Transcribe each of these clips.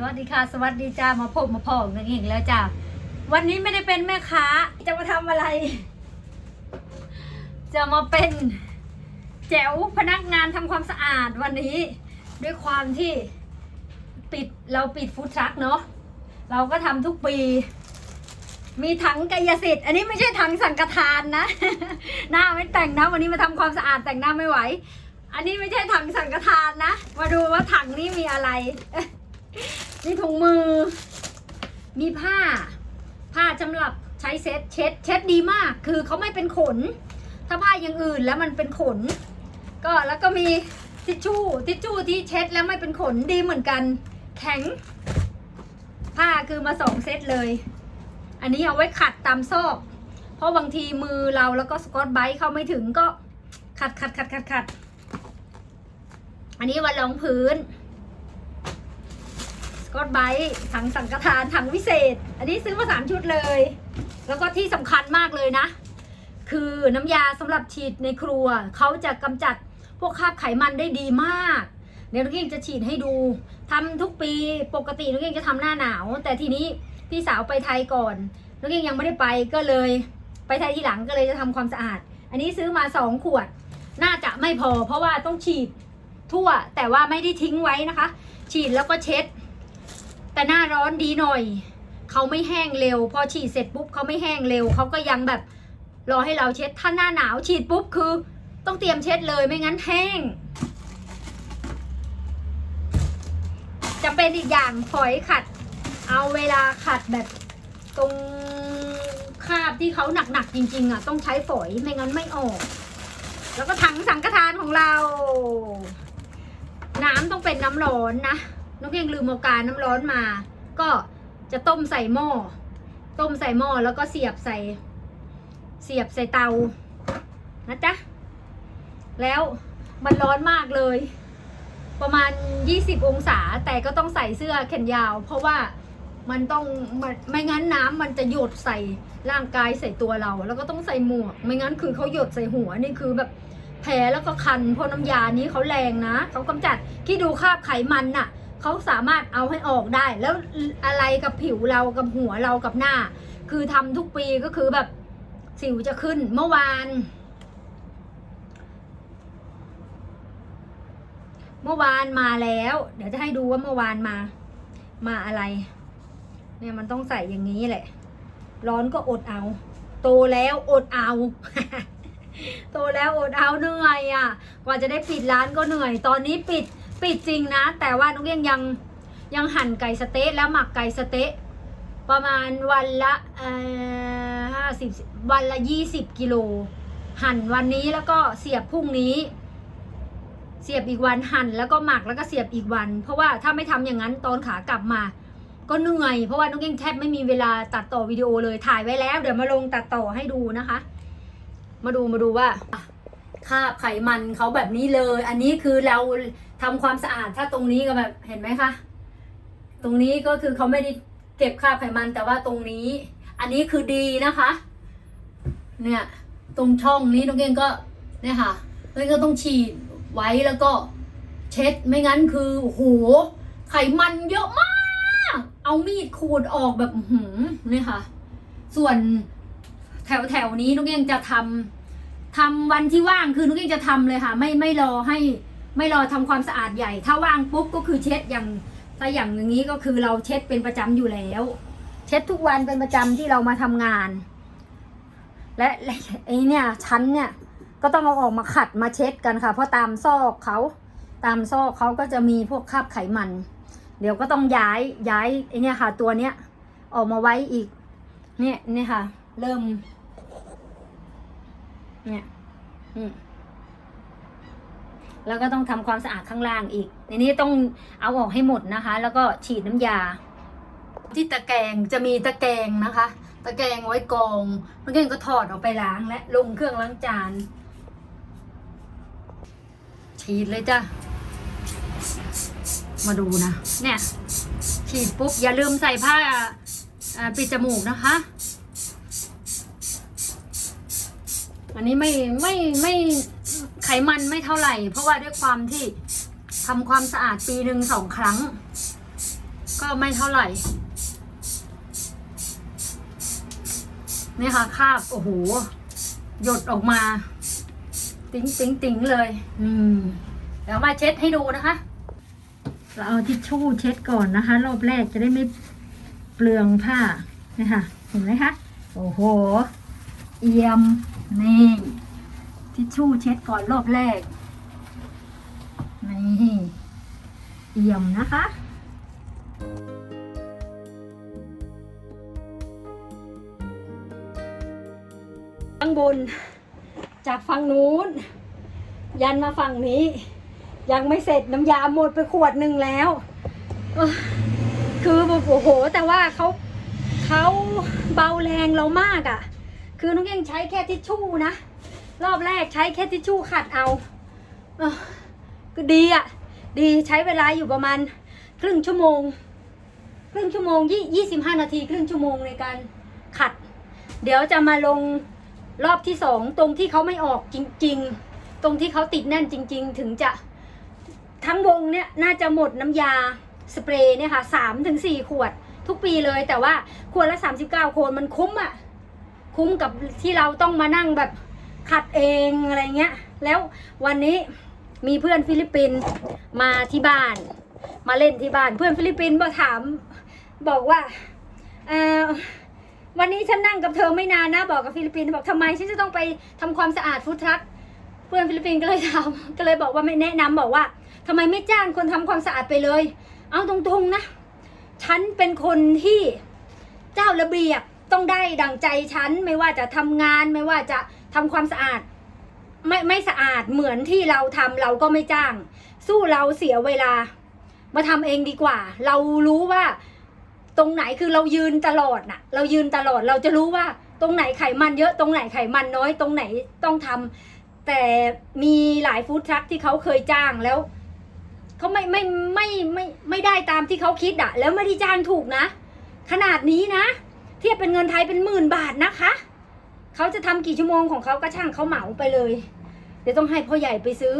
สวัสดีค่ะ สวัสดีจ้ามาพบมาพอกันอีกแล้วจ้าวันนี้ไม่ได้เป็นแม่ค้า จะมาทำอะไร จะมาเป็นแจ๋วพนักงานทำความสะอาดวันนี้ ด้วยความที่ปิดเราปิดฟู้ดทรัคเนาะเราก็ทำทุกปี มีถังกายสิทธิ์ อันนี้ไม่ใช่ถังสังฆทานนะ หน้าไม่แต่งนะ วันนี้มาทำความสะอาดแต่งหน้าไม่ไหว อันนี้ไม่ใช่ถังสังฆทานนะ มาดูว่าถังนี้มีอะไร มีถุงมือ มีผ้า ผ้าสำหรับใช้เช็ดเช็ด เช็ดดีมาก คือเขาไม่เป็นขน ถ้าผ้าอย่างอื่นแล้วมันเป็นขน ก็แล้วก็มีทิชชู่ ทิชชู่ที่เช็ดแล้วไม่เป็นขนดีเหมือนกัน แข็ง ผ้าคือมาสองเซตเลย อันนี้เอาไว้ขัดตามซอก เพราะบางทีมือเราแล้วก็สกอตไบรท์เข้าไม่ถึงก็ขัดขัดขัดขัดขัด อันนี้วันรองพื้น กอตไบรท์ถังสังฆทานถังวิเศษ อันนี้ซื้อมาสามชุดเลย แล้วก็ที่สำคัญมากเลยนะ คือน้ำยาสำหรับฉีดในครัว เขาจะกำจัดพวกคราบไขมันได้ดีมาก เดี๋ยวน้องเก่งจะฉีดให้ดู ทำทุกปีปกติน้องเก่งจะทำหน้าหนาว แต่ทีนี้พี่สาวไปไทยก่อนน้องเก่งยังไม่ได้ไปก็เลย ไปไทยทีหลังก็เลยจะทำความสะอาด อันนี้ซื้อมาสองขวด น่าจะไม่พอ เพราะว่าต้องฉีดทั่วแต่ว่าไม่ได้ทิ้งไว้นะคะ ฉีดแล้วก็เช็ด แต่หน้าร้อนดีหน่อย เขาไม่แห้งเร็ว พอฉีดเสร็จปุ๊บเขาไม่แห้งเร็ว เขาก็ยังแบบรอให้เราเช็ด ถ้าหน้าหนาวฉีดปุ๊บคือ ต้องเตรียมเช็ดเลยไม่งั้นแห้งจะเป็นอีกอย่างฝอยขัด เอาเวลาขัดแบบตรงคาบที่เขาหนักๆจริง ๆ อะ ต้องใช้ฝอยไม่งั้นไม่ออก แล้วก็ถังสังฆทานของเรา น้ำต้องเป็นน้ำร้อนนะ น้องเพียงลืมเอากาน้ำร้อนมา ก็จะต้มใส่หม้อ ต้มใส่หม้อแล้วก็เสียบใส่ เสียบใส่เตา นะจ๊ะ แล้วมันร้อนมากเลย ประมาณ 20 องศา แต่ก็ต้องใส่เสื้อแขนยาว เพราะว่ามันต้องมันไม่งั้นน้ำมันจะหยดใส่ร่างกายใส่ตัวเรา แล้วก็ต้องใส่หมวก ไม่งั้นคือเขาหยดใส่หัวนี่คือแบบแผลแล้วก็คันเพราะน้ำยานี้เขาแรงนะเขากำจัดที่ดูคราบไขมันน่ะ เขาสามารถเอาให้ออกได้ แล้วอะไรกับผิวเรากับหัวเรากับหน้า คือทำทุกปีก็คือแบบสิวจะขึ้นเมื่อวาน เมื่อวานมาแล้ว เดี๋ยวจะให้ดูว่าเมื่อวานมา มาอะไร เนี่ยมันต้องใส่อย่างนี้แหละ ร้อนก็อดเอา โตแล้วอดเอาโตแล้วอดเอาเหนื่อยอะ กว่าจะได้ปิดร้านก็เหนื่อย ตอนนี้ปิด ปิดจริงนะ แต่ว่าน้องเลี้ยงยังยังหั่นไก่สเต๊ะแล้วหมักไก่สเต๊ะประมาณวันละห้าสิบวันละยี่สิบกิโลหั่นวันนี้แล้วก็เสียบพรุ่งนี้ เสียบอีกวันหั่นแล้วก็หมักแล้วก็เสียบอีกวัน เพราะว่าถ้าไม่ทำอย่างนั้นตอนขากลับมา ก็เหนื่อยเพราะว่าน้องเก้งแทบไม่มีเวลาตัดต่อวิดีโอเลยถ่ายไว้แล้ว เดี๋ยวมาลงตัดต่อให้ดูนะคะ มาดูมาดูว่า คาบไขมันเขาแบบนี้เลย อันนี้คือเราทำความสะอาดถ้าตรงนี้ก็แบบเห็นไหมคะ ตรงนี้ก็คือเขาไม่ได้เก็บคาบไขมันแต่ว่าตรงนี้ อันนี้คือดีนะคะ เนี่ยตรงช่องนี้น้องเก้งก็เนี่ยค่ะน้องเก้งก็ต้องฉีดไว้แล้วก็เช็ดไม่งั้นคือโอ้โหไขมันเยอะมาก เอามีดขูดออกแบบหืมนี่ค่ะ ส่วนแถวแถวนี้นุกเองจะทำ ทำวันที่ว่างคือนุกเองจะทำเลยค่ะ ไม่ไม่รอให้ไม่รอทำความสะอาดใหญ่ ถ้าว่างปุ๊บก็คือเช็ดอย่างถ้าอย่างอย่างนี้ก็คือเราเช็ดเป็นประจำอยู่แล้ว เช็ดทุกวันเป็นประจำที่เรามาทำงานและและไอเนี่ยชั้นเนี่ยก็ต้องเอาออกมาขัดมาเช็ดกันค่ะ เพราะตามซอกเขาตามซอกเขาก็จะมีพวกคราบไขมัน เดี๋ยวก็ต้องย้ายย้ายไอเนี่ยค่ะ ตัวเนี้ยออกมาไว้อีกเนี่ยเนี่ยค่ะ เริ่ม เนี่ย อืมแล้วก็ต้องทำความสะอาดข้างล่างอีก ในนี้ต้องเอาออกให้หมดนะคะ แล้วก็ฉีดน้ำยา ที่ตะแกรงจะมีตะแกรงนะคะ ตะแกรงไว้กองมันก็ก็ถอดออกไปล้างและลงเครื่องล้างจาน ฉีดเลยจ้ะ มาดูนะ เนี่ย ฉีดปุ๊บอย่าลืมใส่ผ้าปิดจมูกนะคะ อันนี้ไม่ไม่ไม่ไขมันไม่เท่าไหร่ เพราะว่าด้วยความที่ทำความสะอาดปีหนึ่งสองครั้ง ก็ไม่เท่าไหร่นี่ค่ะคราบโอ้โหหยดออกมา ติ๋งติ๋งติ๋งเลย อืมเดี๋ยวมาเช็ดให้ดูนะคะ เราเอาทิชชู่เช็ดก่อนนะคะ รอบแรกจะได้ไม่เปลืองผ้านี่ค่ะเห็นไหมคะ โอ้โห เอี่ยม นี่ ทิชชู่เช็ดก่อนรอบแรก นี่ เอี่ยมนะคะข้างบน จากฝั่งนู้น ยันมาฝั่งนี้ ยังไม่เสร็จน้ำยาหมดไปขวดหนึ่งแล้ว คือโอ้โห แต่ว่าเขาเขาเบาแรงเรามากอะ่ะ คือน้องยังใช้แค่ทิชชู่นะ รอบแรกใช้แค่ทิชชู่ขัดเอาเออก็ดีอะ่ะ ดีใช้เวลาอยู่ประมาณครึ่งชั่วโมง ครึ่งชั่วโมงยี่ยี่สิบห้านาทีครึ่งชั่วโมงในการขัด เดี๋ยวจะมาลงรอบที่สองตรงที่เขาไม่ออกจริง ๆ ตรงที่เขาติดแน่นจริง ๆ ถึงจะทั้งวงเนี่ยน่าจะหมดน้ำยาสเปรย์เนี่ยค่ะสามถึงสี่ขวดทุกปีเลยแต่ว่าขวดละสามสิบเก้าคนมันคุ้มอะ คุ้มกับที่เราต้องมานั่งแบบขัดเองอะไรเงี้ย แล้ววันนี้มีเพื่อนฟิลิปปินส์มาที่บ้าน มาเล่นที่บ้าน เพื่อนฟิลิปปินส์มาถาม บอกว่าเออวันนี้ฉันนั่งกับเธอไม่นานนะบอกกับฟิลิปปินส์บอกทำไมฉันจะต้องไปทำความสะอาดฟู้ดทรัคเพื่อนฟิลิปปินส์ก็เลยถามก็เลยบอกว่าไม่แนะนำบอกว่าทำไมไม่จ้างคนทำความสะอาดไปเลย เอาตรงๆนะ ฉันเป็นคนที่เจ้าระเบียบ ต้องได้ดังใจฉัน ไม่ว่าจะทำงานไม่ว่าจะทำความสะอาด ไม่ไม่สะอาดเหมือนที่เราทำเราก็ไม่จ้าง สู้เราเสียเวลา มาทำเองดีกว่า เรารู้ว่า ตรงไหนคือเรายืนตลอดน่ะ เรายืนตลอดเราจะรู้ว่า ตรงไหนไขมันเยอะตรงไหนไขมันน้อย ตรงไหนต้องทำแต่มีหลายฟู้ดทรัคที่เขาเคยจ้างแล้วเขาไม่ไม่ไม่ไม่ไม่ได้ตามที่เขาคิดอะแล้วไม่ได้จ้างถูกนะ ขนาดนี้นะ เทียบเป็นเงินไทยเป็นหมื่นบาทนะคะเขาจะทำกี่ชั่วโมงของเขาก็ช่างเขาเหมาไปเลย เดี๋ยวต้องให้พ่อใหญ่ไปซื้อ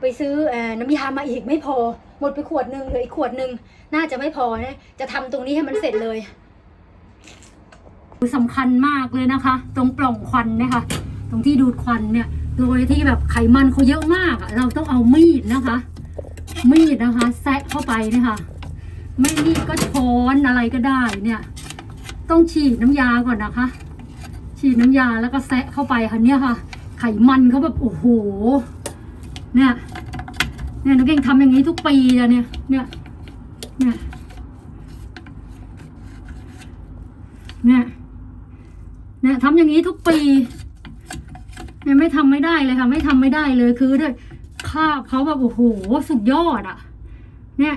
ไปซื้อน้ำยามาอีกไม่พอ หมดไปขวดหนึ่งเลยอีกขวดหนึ่งน่าจะไม่พอนะจะทำตรงนี้ให้มันเสร็จเลยสำคัญมากเลยนะคะ ตรงปล่องควันนี่ยค่ะตรงที่ดูดควันเนี่ยโดยที่แบบไขมันเขาเยอะมากเราต้องเอามีดนะคะ มีดนะคะ แซะเข้าไปนี่ยค่ะไม่มีดก็ช้อนอะไรก็ได้เนี่ย ต้องฉีดน้ำยาก่อนนะคะ ฉีดน้ำยาแล้วก็แซะเข้าไปค่ะเนี่ยค่ะ ไขมันเขาแบบโอ้โห เนี่ยเนี่ยน้องเก่งทำอย่างนี้ทุกปีอะเนี่ย เนี่ย เนี่ย เนี่ย เนี่ยทำอย่างนี้ทุกปี เนี่ยไม่ทำไม่ได้เลยค่ะ ไม่ทำไม่ได้เลยคือด้วยค่าเขาแบบโอ้โหสุดยอดอะเนี่ย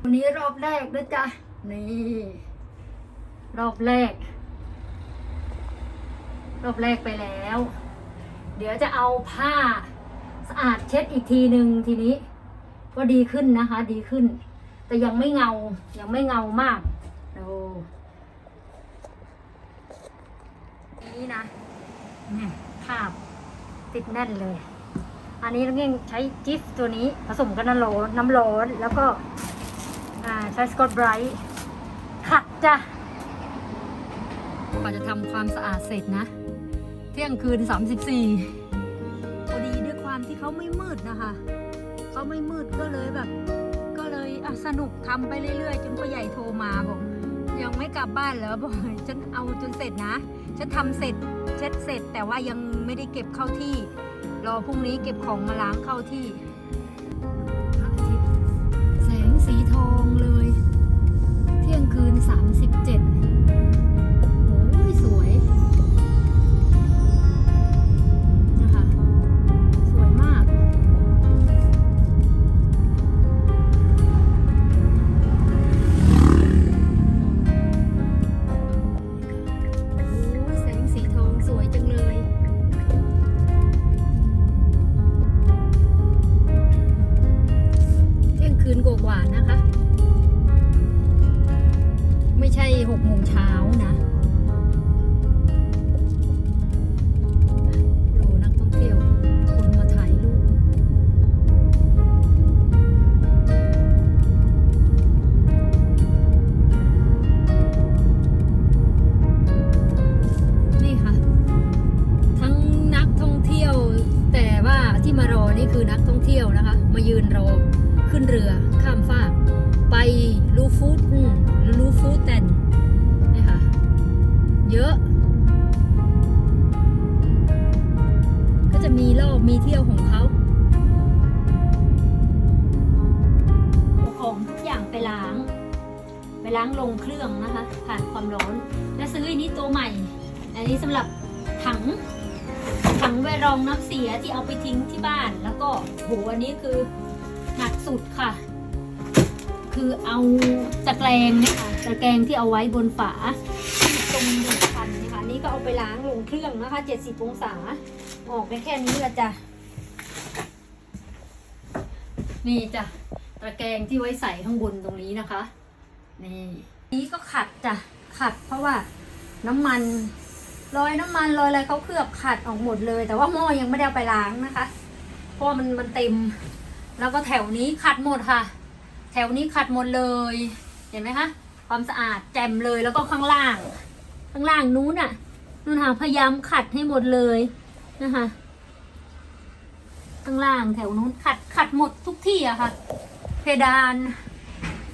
วันนี้รอบแรกนะจ๊ะ นี่ รอบแรก รอบแรกไปแล้ว เดี๋ยวจะเอาผ้าสะอาดเช็ดอีกทีหนึ่งทีนี้ ก็ดีขึ้นนะคะ ดีขึ้น แต่ยังไม่เงา ยังไม่เงามากโอ้นี่นะเนี่ยภาพติดแน่นเลย อันนี้เราเองใช้จิฟตัวนี้ผสมกับน้ำร้อนน้ำร้อนแล้วก็ใช้สกอตไบรท์ จ้ะกว่าจะทำความสะอาดเสร็จนะ เที่ยงคืน 34พอดีด้วยความที่เขาไม่มืดนะคะเขาไม่มืดก็เลยแบบ ก็เลยอะสนุกทำไปเรื่อยๆ จนพ่อใหญ่โทรมาบอก ยังไม่กลับบ้านเหรอบอกฉันเอาจนเสร็จนะฉันทำเสร็จเช็ดเสร็จ แต่ว่ายังไม่ได้เก็บเข้าที่ รอพรุ่งนี้เก็บของมาล้างเข้าที่ คืน 37 ตัวใหม่ อันนี้สำหรับถังถังไวรองน้ำเสียที่เอาไปทิ้งที่บ้าน แล้วก็โหอันนี้คือหนักสุดค่ะ คือเอาตะแกรงเนี่ยค่ะตะแกรงที่เอาไว้บนฝาตรงดูดคันนะคะนนี่ก็เอาไปล้างลงเครื่องนะคะ 70 องศา ออกไปแค่นี้ละจ้ะ นี่จ้ะตะแกรงที่ไว้ใส่ข้างบนตรงนี้นะคะ นี่ นี้ก็ขัดจ้ะ ขัดเพราะว่า น้ำมันรอยน้ำมันรอยอะไรเขาเคลือบขัดออกหมดเลย แต่ว่าหม้อยังไม่ได้เอาไปล้างนะคะ เพราะมันมันเต็ม แล้วก็แถวนี้ขัดหมดค่ะ แถวนี้ขัดหมดเลย เห็นไหมคะ ความสะอาดแจ่มเลยแล้วก็ข้างล่าง ข้างล่างนู้นน่ะนู่นค่ะพยายามขัดให้หมดเลยนะคะข้างล่างแถวนู้นขัดขัดหมดทุกที่อะค่ะ เพดาน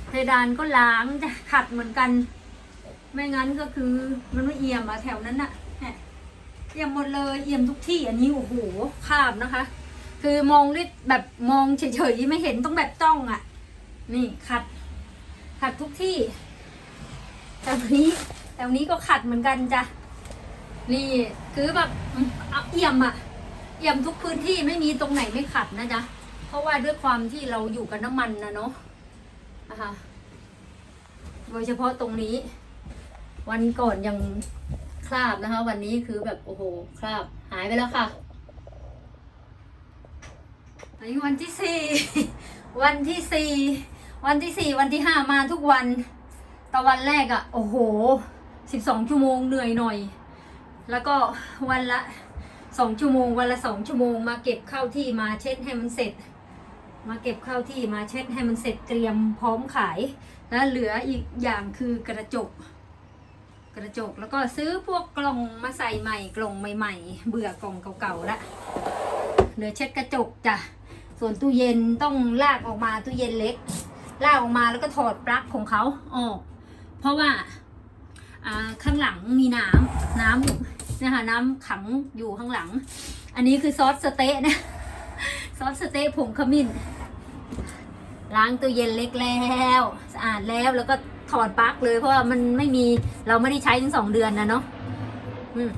เพดานก็ล้างจะขัดเหมือนกัน ไม่งั้นก็คือมันไม่เอี่ยมอะแถวนั้นน่ะเนี่ยเอี่ยมหมดเลยเอี่ยมทุกที่อันนี้โอ้โหคราบนะคะ คือมองด้วยแบบมองเฉยๆไม่เห็นต้องแบบจ้องอะนี่ขัด ขัดทุกที่แถวนี้แถวนี้ก็ขัดเหมือนกันจ้ะนี่คือแบบเอาเอี่ยมอะเอี่ยมทุกพื้นที่ไม่มีตรงไหนไม่ขัดนะจ๊ะเพราะว่าด้วยความที่เราอยู่กับน้ำมันนะเนาะนะคะโดยเฉพาะตรงนี้ วันก่อนยังคราบนะคะ วันนี้คือแบบโอ้โหคราบหายไปแล้วค่ะอันนี้วันที่สี่วันที่สี่วันที่สี่วันที่ห้ามาทุกวันแต่วันแรกอะ่ะ โอ้โหสิบสองชั่วโมงเหนื่อยหน่อย แล้วก็วันละสองชั่วโมง วันละสองชั่วโมง มาเก็บเข้าที่มาเช็ดให้มันเสร็จ มาเก็บเข้าที่มาเช็ดให้มันเสร็จเตรียมพร้อมขาย แล้วเหลืออีกอย่างคือกระจก กระจกแล้วก็ซื้อพวกกล่องมาใส่ใหม่กล่องใหม่ ๆ เบื่อกล่องเก่าๆละเหลือเช็ดกระจกจ้ะส่วนตู้เย็นต้องลากออกมาตู้เย็นเล็ก ลากออกมาแล้วก็ถอดปลั๊กของเขาออก เพราะว่าข้างหลังมีน้ำน้ำนะคะน้ำขังอยู่ข้างหลัง อันนี้คือซอสสเต๊ะนะซอสสเต๊ะผงขมิ้นล้างตู้เย็นเล็กแล้ว สะอาดแล้วแล้วก็ ถอดปลั๊กเลยเพราะว่ามันไม่มีเราไม่ได้ใช้ถึงสองเดือนนะเนาะอืม